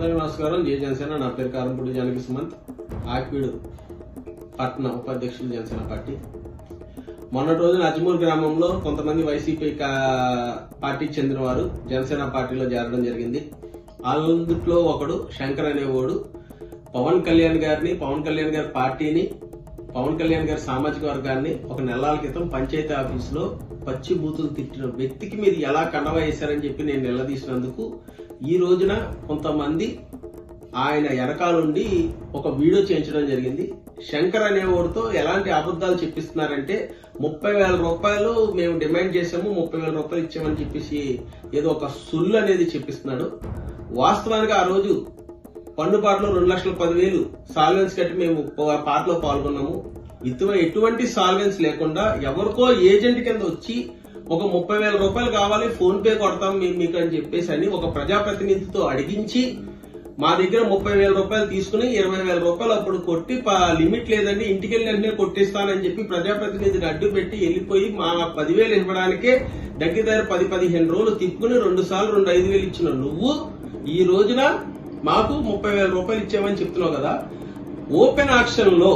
అందరికీ నమస్కారం. జే జనసేన నా పేరు కారంపూడి జానకి సుమంత్. ఆక్విడ్ పట్న ఉపాధ్యక్షులు జనసేన పార్టీ. మొన్నటి రోజున అజ్మూర్ గ్రామంలో కొంతమంది వైసీపీ పార్టీకి చెందిన వారు జనసేన పార్టీలో చేరడం జరిగింది. అందుట్లో ఒకడు శంకర్ అనేవాడు. పవన్ కళ్యాణ్ గారిని పవన్ కళ్యాణ్ గారి పార్టీని పవన్ కళ్యాణ్ గారి సామాజిక వర్గాన్ని ఒక నెలల క్రితం పంచాయతీ ఆఫీసులో పచ్చి బూతులు తిట్టిన వ్యక్తికి మీరు ఎలా కండవ వేశారని చెప్పి నేను నిలదీసినందుకు ఈ రోజున కొంతమంది ఆయన వెనకాలండి ఒక వీడియో చేయించడం జరిగింది. శంకర్ అనేవారితో ఎలాంటి అబద్ధాలు చెప్పిస్తున్నారంటే ముప్పై వేల రూపాయలు మేము డిమాండ్ చేసాము ముప్పై వేల రూపాయలు ఇచ్చామని చెప్పేసి ఏదో ఒక సుల్లు అనేది చెప్పిస్తున్నాడు. వాస్తవానికి ఆ రోజు పన్నుపాటలో రెండు లక్షల పదివేలు సాల్వెన్స్ కట్టి మేము పార్ట్లో పాటలో పాల్గొన్నాము. ఇటు ఎటువంటి సాల్వెన్స్ లేకుండా ఎవరికో ఏజెంట్ కింద వచ్చి ఒక ముప్పై వేల రూపాయలు కావాలి ఫోన్ పే కొడతాం మేము మీకు అని చెప్పేసి అని ఒక ప్రజాప్రతినిధితో అడిగించి మా దగ్గర ముప్పై వేల రూపాయలు తీసుకుని ఇరవై వేల రూపాయలు అప్పుడు కొట్టి ప- లిమిట్ లేదండి ఇంటికి వెళ్ళి వెంటనే కొట్టిస్తానని చెప్పి ప్రజాప్రతినిధిని అడ్డు పెట్టి వెళ్ళిపోయి మా పదివేలు ఇవ్వడానికే దగ్గర దగ్గర పది పదిహేను రోజులు తిప్పుకుని రెండు సార్లు రెండు ఐదు వేలు ఇచ్చిన నువ్వు ఈ రోజున మాకు ముప్పై వేల రూపాయలు ఇచ్చామని చెప్తున్నావు కదా. ఓపెన్ ఆక్షన్లో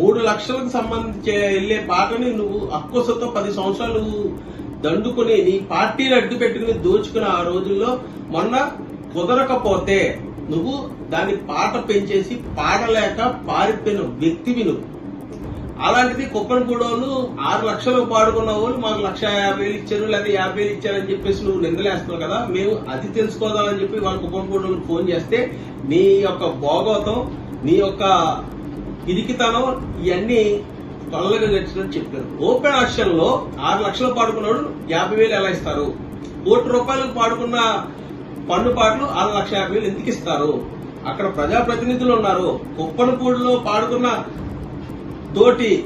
మూడు లక్షలకు సంబంధించి వెళ్ళే పాటని నువ్వు అక్కుసతో పది సంవత్సరాలు దండుకుని నీ పార్టీని అడ్డు పెట్టుకుని దోచుకుని ఆ రోజుల్లో మొన్న కుదరకపోతే నువ్వు దాని పాట పెంచేసి పాడలేక పారిపోయిన వ్యక్తివి నువ్వు. అలాంటిది కుప్పనగూడ ఆరు లక్షలు పాడుకున్న వాళ్ళు మాకు లక్ష యాభై వేలు ఇచ్చారు లేదా యాభై వేలు ఇచ్చారని చెప్పేసి నువ్వు నిందలేస్తున్నావు కదా. మేము అది తెలుసుకోదామని చెప్పి వాళ్ళ కుప్పనగూడ ఫోన్ చేస్తే నీ యొక్క భోగవతం నీ యొక్క పిరికితనం ఇవన్నీ తొలగా గడిచినట్టు చెప్పారు. ఓపెన్ ఆక్షన్లో ఆరు లక్షలు పాడుకున్నాడు యాభై వేలు ఎలా ఇస్తారు? కోటి రూపాయలకు పాడుకున్న పన్ను పాటలు ఆరు లక్ష యాభై వేలు ఎందుకు ఇస్తారు? అక్కడ ప్రజాప్రతినిధులు ఉన్నారు. కుప్పనపూడిలో పాడుకున్న తోటి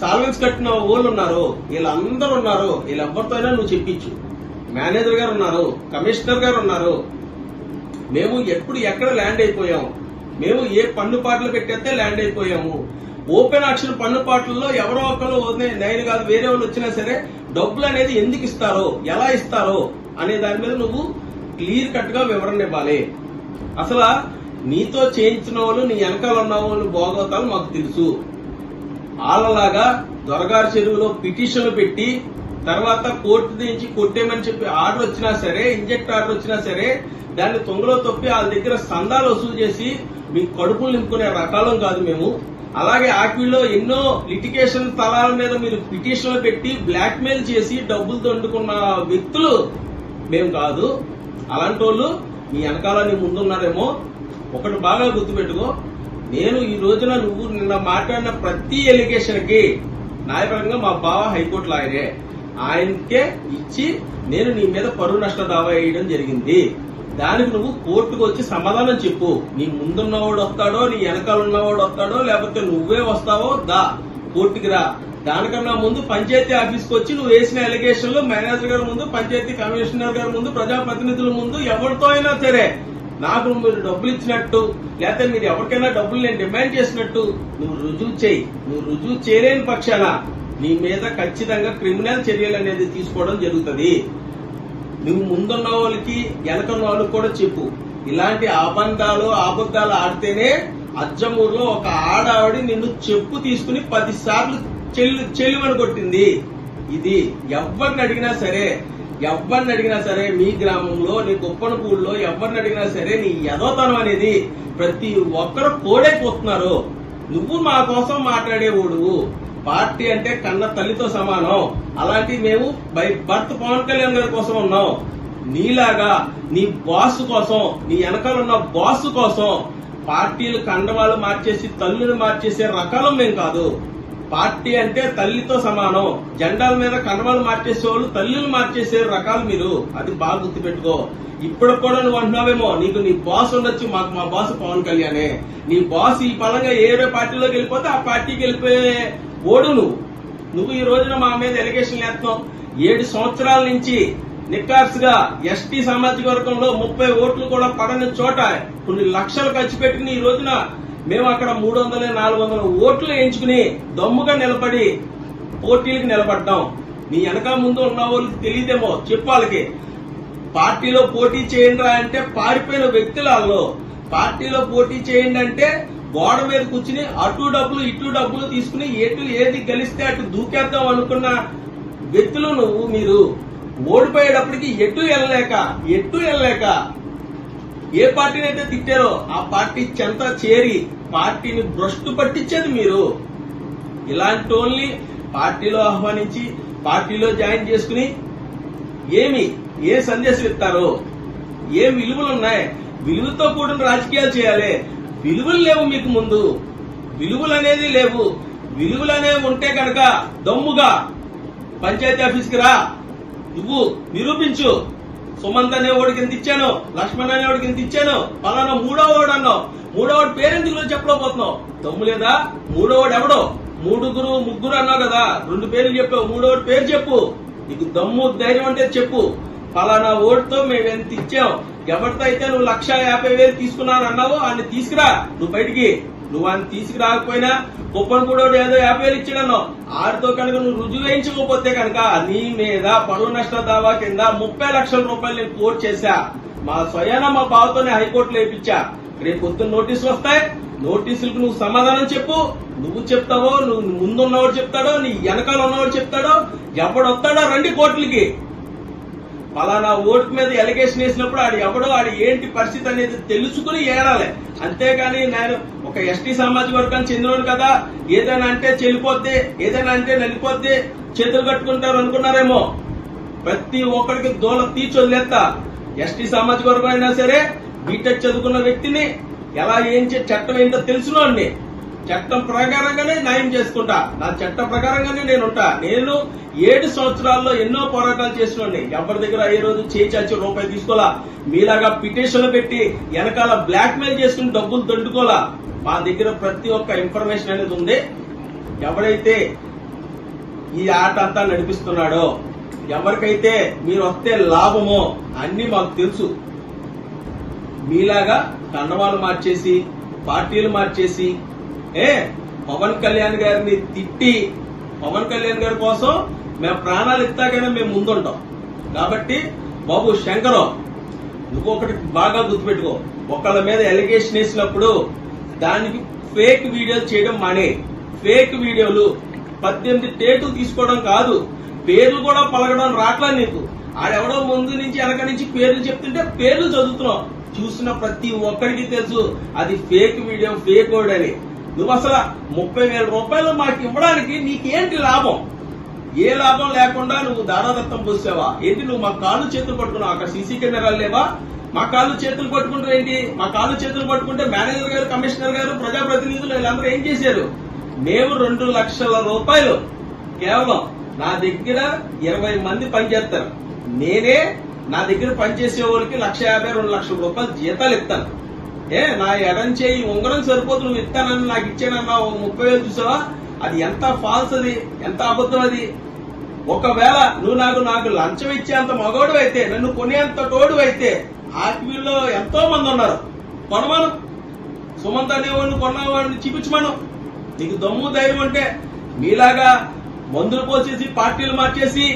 సాల్వెన్స్ కట్టిన వాళ్ళు ఉన్నారు. వీళ్ళందరూ ఉన్నారు. వీళ్ళెవ్వరితో అయినా నువ్వు చెప్పించు. మేనేజర్ గారు ఉన్నారు కమిషనర్ గారు ఉన్నారు. మేము ఎప్పుడు ఎక్కడ ల్యాండ్ అయిపోయాం? మేము ఏ పన్ను పాటలు పెట్టేస్తే ల్యాండ్ అయిపోయాము. ఓపెన్ ఆక్షన్ పన్ను పాటల్లో ఎవరో ఒకరు నేను కాదు వేరే వాళ్ళు వచ్చినా సరే డబ్బులు అనేది ఎందుకు ఇస్తారో ఎలా ఇస్తారో అనే దాని మీద నువ్వు క్లియర్ కట్గా వివరణ ఇవ్వాలి. అసలు నీతో చేయించిన వాళ్ళు నీ వెనకాల ఉన్న వాళ్ళు భోగవతాలు మాకు తెలుసు. వాళ్ళలాగా దొరగారి చెరువులో పిటిషన్లు పెట్టి తర్వాత కోర్టు నుంచి కొట్టేమని చెప్పి ఆర్డర్ వచ్చినా సరే ఇంజెక్ట్ ఆర్డర్ వచ్చినా సరే దాన్ని తొంగలో తొప్పి వాళ్ళ దగ్గర సందాలు వసూలు చేసి మీ కడుపులు నింపుకునే రకాలం కాదు మేము. అలాగే ఆక్విలో ఎన్నో లిటిగేషన్ స్థలాల మీద మీరు పిటిషన్లు పెట్టి బ్లాక్మెయిల్ చేసి డబ్బులు దండుకున్న వ్యక్తులు మేము కాదు. అలాంటి వాళ్ళు మీ వెనకాల నీ ముందున్నారేమో. ఒకటి బాగా గుర్తుపెట్టుకో. నేను ఈ రోజున నువ్వు నిన్న మాట్లాడిన ప్రతి ఎలిగేషన్కి నాయకరంగా న్యాయపరంగా మా బావ హైకోర్టు లాయరే ఆయనకే ఇచ్చి నేను నీ మీద పరువు నష్ట దావా వేయడం జరిగింది. దానికి నువ్వు కోర్టుకు వచ్చి సమాధానం చెప్పు. నీ ముందున్నవాడు వస్తాడో నీ వెనకాల ఉన్నవాడు వస్తాడో లేకపోతే నువ్వే వస్తావో దా. కోర్టుకి రా. దానికన్నా ముందు పంచాయతీ ఆఫీస్కి వచ్చి నువ్వు వేసిన అలిగేషన్లు మేనేజర్ గారి ముందు పంచాయతీ కమిషనర్ గారి ముందు ప్రజాప్రతినిధుల ముందు ఎవరితో అయినా సరే నాకు మీరు డబ్బులు ఇచ్చినట్టు లేకపోతే మీరు ఎవరికైనా డబ్బులు నేను డిమాండ్ చేసినట్టు నువ్వు రుజువు చేయి. నువ్వు రుజువు చేయలేని పక్షాన నీ మీద ఖచ్చితంగా క్రిమినల్ చర్యలు అనేది తీసుకోవడం జరుగుతుంది. నువ్వు ముందున్న వాళ్ళకి వెనకన్న వాళ్ళకి కూడా చెప్పు. ఇలాంటి అబంధాలు అబద్ధాలు ఆడితేనే అజ్జమూరులో ఒక ఆడావిడి నిన్ను చెప్పు తీసుకుని పది సార్లు చెల్లు చెల్లుమని కొట్టింది. ఇది ఎవరిని అడిగినా సరే ఎవరిని అడిగినా సరే మీ గ్రామంలో నీ కుప్పనపూడిలో ఎవరిని అడిగినా సరే నీ యథోతనం అనేది ప్రతి ఒక్కరు కోడైపోతున్నారు. నువ్వు మా కోసం మాట్లాడేవాడు. పార్టీ అంటే కన్న తల్లితో సమానం. అలాంటి మేము బై భర్త పవన్ కళ్యాణ్ గారి కోసం ఉన్నాం. నీలాగా నీ బాస్ కోసం నీ వెనకాల ఉన్న బాస్ కోసం పార్టీలు కండవాళ్ళు మార్చేసి తల్లుని మార్చేసే రకాలం మేము కాదు. పార్టీ అంటే తల్లితో సమానం. జెండాల మీద కండవాళ్ళు మార్చేసే వాళ్ళు తల్లిని మార్చేసే రకాలు మీరు. అది బాగా గుర్తుపెట్టుకో. ఇప్పుడు కూడా నువ్వు అంటున్నావేమో నీకు నీ బాస్ ఉండొచ్చు మాకు మా బాస్ పవన్ కళ్యాణే. నీ బాస్ ఈ పరంగా ఏ పార్టీలోకి వెళ్ళిపోతే ఆ పార్టీకి వెళ్ళిపోయే ఓడు నువ్వు నువ్వు ఈ రోజున మా మీద ఎలిగేషన్లు వేస్తున్నావు. ఏడు సంవత్సరాల నుంచి నిక్కార్స్గా ఎస్టీ సామాజిక వర్గంలో ముప్పై ఓట్లు కూడా పడని చోట కొన్ని లక్షలు ఖర్చు పెట్టుకుని ఈ రోజున మేము అక్కడ మూడు వందల నాలుగు వందల ఓట్లు ఎంచుకుని దమ్ముగా నిలబడి పోటీలకు నిలబడ్డాం. నీ వెనక ముందు ఉన్న వాళ్ళకి తెలియదేమో చెప్పాలకి పార్టీలో పోటీ చేయండి రా అంటే పారిపోయిన వ్యక్తులలో పార్టీలో పోటీ చేయండి అంటే గోడ మీద కూర్చుని అటు డబ్బులు ఇటు డబ్బులు తీసుకుని ఎటు ఏది గెలిస్తే అటు దూకేద్దాం అనుకున్న వ్యక్తులు నువ్వు మీరు ఓడిపోయేటప్పటికి ఎటు వెళ్ళలేక ఎటు వెళ్ళలేక ఏ పార్టీని అయితే తిట్టారో ఆ పార్టీ చెంత చేరి పార్టీని భ్రష్టు పట్టించేది మీరు. ఇలాంటి వాళ్ళని పార్టీలో ఆహ్వానించి పార్టీలో జాయిన్ చేసుకుని ఏమి ఏ సందేశం ఇస్తారు ఏ విలువలు ఉన్నాయి విలువతో కూడిన రాజకీయాలు చేయాలి విలువలు లేవు మీకు ముందు. విలువలు అనేది లేవు. విలువలు అనేవి ఉంటే కనుక దమ్ముగా పంచాయతీ ఆఫీస్కి రా. నువ్వు నిరూపించు. సుమంత్ అనేవాడికి ఎంత ఇచ్చాను లక్ష్మణ్ అనేవాడికి ఎంత ఇచ్చాను పలానా మూడో వాడు అన్నావు. మూడో వాడు పేరెందుకు చెప్పలేకపోతున్నావు? దమ్ము లేదా? మూడో వాడు ఎవడో? మూడుగురు ముగ్గురు అన్నావు కదా. రెండు పేర్లు చెప్పావు. మూడో వాడి పేరు చెప్పు. నీకు దమ్ము ధైర్యం అంటే చెప్పు. పలానా ఓటుతో మేము ఎంత ఇచ్చాం? ఎవరితో అయితే నువ్వు లక్ష యాభై వేలు తీసుకున్నాను అన్నావు ఆయన తీసుకురా. నువ్వు బయటికి. నువ్వు ఆయన తీసుకురాకపోయినా కుప్పన్ కూడా ఏదో యాభై వేలు ఇచ్చాడన్నావు ఆడితో కనుక నువ్వు రుజువు వేయించకపోతే కనుక నీ మీద పరువు నష్ట దావా కింద ముప్పై లక్షల రూపాయలు నేను కోర్టు చేశా. మా స్వయాన మా బావతోనే హైకోర్టులో వేయించా రేపు పొద్దున్న నోటీసులు వస్తాయి. నోటీసులకు నువ్వు సమాధానం చెప్పు. నువ్వు చెప్తావో నువ్వు ముందున్నవాడు చెప్తాడో నీ వెనకాల ఉన్నవాడు చెప్తాడో ఎవడొస్తాడో రండి కోర్టులకి. పలానా ఓటు మీద ఎలిగేషన్ వేసినప్పుడు ఆడు ఎవడో ఆడు ఏంటి పరిస్థితి అనేది తెలుసుకుని ఏరాలి. అంతేగాని నేను ఒక ఎస్టీ సామాజిక వర్గానికి చెందినోడు కదా ఏదైనా అంటే చెల్లిపోద్ది ఏదైనా అంటే నలిపోద్ది చేతులు కట్టుకుంటారు అనుకున్నారేమో. ప్రతి ఒక్కరికి దూల తీర్చి వదిలేస్తా. ఎస్టీ సామాజిక వర్గం అయినా సరే బీటెక్ చదువుకున్న వ్యక్తిని ఎలా ఏం చట్టం ఏంటో తెలిసినోడిని చట్టం ప్రకారంగానే న్యాయం చేసుకుంటా. నా చట్ట ప్రకారంగానే నేను ఉంటా నేను ఏడు సంవత్సరాల్లో ఎన్నో పోరాటాలు చేసినండి ఎవరి దగ్గర ఏ రోజు చేయి రూపాయి తీసుకోలా? మీలాగా పిటిషన్లు పెట్టి వెనకాల బ్లాక్ మెయిల్ చేసుకుని డబ్బులు దండుకోవాలా మా దగ్గర ప్రతి ఒక్క ఇన్ఫర్మేషన్ అనేది ఉంది. ఎవరైతే ఈ ఆట అంతా నడిపిస్తున్నాడో ఎవరికైతే మీరు వస్తే లాభమో అన్ని మాకు తెలుసు. మీలాగా కండవాలు మార్చేసి పార్టీలు మార్చేసి ఏ? పవన్ కళ్యాణ్ గారిని తిట్టి పవన్ కళ్యాణ్ గారి కోసం మేము ప్రాణాలు ఇస్తాకైనా మేము ముందుంటాం. కాబట్టి బాబు శంకరం నువ్వు ఒకటి బాగా గుర్తుపెట్టుకో. ఒకళ్ళ మీద ఎలిగేషన్ వేసినప్పుడు దానికి ఫేక్ వీడియోలు చేయడం మానే. ఫేక్ వీడియోలు పద్దెనిమిది టేకులు తీసుకోవడం కాదు. పేర్లు కూడా పలకడం రాట్లా నీకు. ఆడెవడో ముందు నుంచి వెనక నుంచి పేర్లు చెప్తుంటే పేర్లు చదువుతున్నావు చూసిన ప్రతి ఒక్కరికి తెలుసు అది ఫేక్ వీడియో ఫేక్ వర్డ్ అని. నువ్వు అసలు ముప్పై వేల రూపాయలు మాకు ఇవ్వడానికి నీకేంటి లాభం? ఏ లాభం లేకుండా నువ్వు దారాదత్తం పోసావా? ఏంటి నువ్వు మా కాళ్ళు చేతులు పట్టుకున్నావు? అక్కడ సీసీ కెమెరాలు లేవా? మా కాళ్ళు చేతులు పట్టుకుంటూ ఏంటి? మా కాళ్ళు చేతులు పట్టుకుంటే మేనేజర్ గారు కమిషనర్ గారు ప్రజాప్రతినిధులు వీళ్ళందరూ ఏం చేశారు? మేము రెండు లక్షల రూపాయలు కేవలం నా దగ్గర ఇరవై మంది పనిచేస్తారు. నేనే నా దగ్గర పనిచేసే వాళ్ళకి లక్ష యాభై రెండు లక్షల రూపాయలు జీతాలు ఇస్తాను. ఏ నా ఎడం చేయి ఉంగరం సరిపోతు నువ్వు ఇస్తానని నాకు ఇచ్చానన్నా ఒక ముప్పై వేలు చూసావా? అది ఎంత ఫాల్స్ అది? ఎంత అబద్ధం అది? ఒకవేళ నువ్వు నాకు నాకు లంచం ఇచ్చేంత మగోడు అయితే నన్ను కొనేంత తోడు అయితే ఆర్టీవీలో ఎంతో మంది ఉన్నారు. కొనమను. సుమంత్ అనేవాడిని కొన్నవాడిని చూపించమను. నీకు దమ్ము ధైర్యం అంటే మీలాగా మందులు పోసేసి పార్టీలు మార్చేసి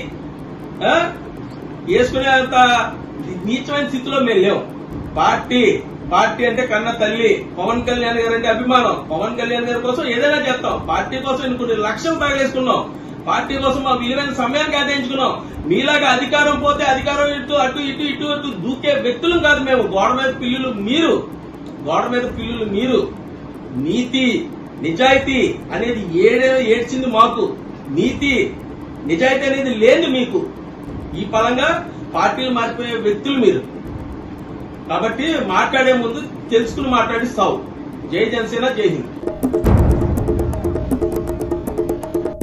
వేసుకునే అంత నీచమైన స్థితిలో మేము లేవు. పార్టీ పార్టీ అంటే కన్న తల్లి. పవన్ కళ్యాణ్ గారు అంటే అభిమానం. పవన్ కళ్యాణ్ గారి కోసం ఏదైనా చేస్తాం. పార్టీ కోసం ఇన్ని కొన్ని లక్ష్యం తాగేసుకున్నాం పార్టీ కోసం మా విలువైన సమయాన్ని కేటాయించుకున్నాం. మీలాగా అధికారం పోతే అధికారం ఇటు అటు ఇటు ఇటు అటు దూకే వ్యక్తులు కాదు మేము. గోడ మీద పిల్లులు మీరు. గోడ మీద పిల్లులు మీరు. నీతి నిజాయితీ అనేది ఏడే ఏడ్చింది మాకు. నీతి నిజాయితీ అనేది లేదు మీకు. ఈ పరంగా పార్టీలు మారిపోయే వ్యక్తులు మీరు. కాబట్టి మాట్లాడే ముందు తెలుసుకుని మాట్లాడి సావు. జై జనసేన జై హింద్.